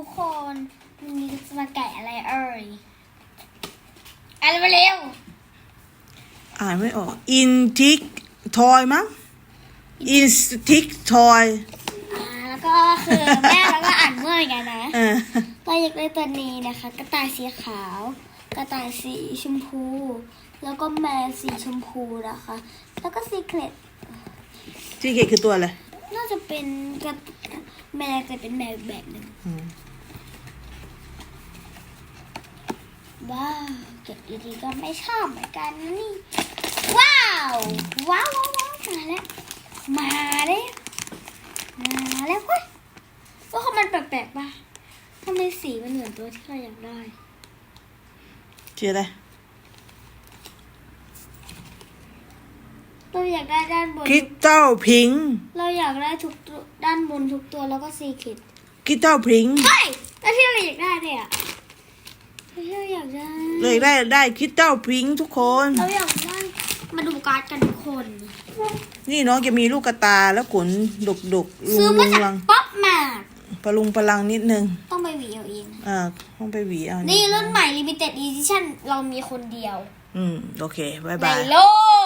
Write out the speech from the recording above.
ทุกคนวันนี้จะมาแกะอะไรเอ่ยอ่านมาเร็ว อ่านไม่ออกอินทิกทอยมั้งอินสติกทอยอ่าแล้วก็คือแม่แล้วก็อ่านเมื่อยกันนะเออเราอยากได้ตัวนี้นะคะ กระต่ายสีขาว กระต่ายสีชมพู แล้วก็แมวสีชมพูนะคะ แล้วก็ซีเครตที่เกตคือตัวอะไรน่าจะเป็นกระ แมวจะเป็นแมวอีกแบบหนึ่งอืมว้าวเก็บดีๆก็ไม่ชอบเหมือนกันนะนี่ว้าวว้าว ว้าวว้าวมาแล้ว มาแล้วมาแล้วเฮ้ยว่าเขามันแปลกๆป่ะทำไมสีมันเหมือนตัวที่เราอยากได้ชื่ออะไร เราอยากได้ด้านบน คริสตัลพิงเราอยากได้ทุกตัวด้านบนทุกตัวแล้วก็ซีคิดคริสตัลพิงเฮ้ยแล้วที่เราอยากได้เนี่ยที่เราอยากได้เลยได้ได้คริสตัลพิงทุกคน เราอยากได้มาดูการ์ดกันทุกคน นี่น้องจะมีลูกกระตาแล้วขนดกดกๆลุซื้องลุมางจากลังป๊อปมาพลุงพลังนิดนึง ต้องไปหวีเอาเอง อ่าต้องไปหวีเอานี่รุ่นใหม่ limited edition เรามีคนเดียว อืม โอเคบายในบาย โลก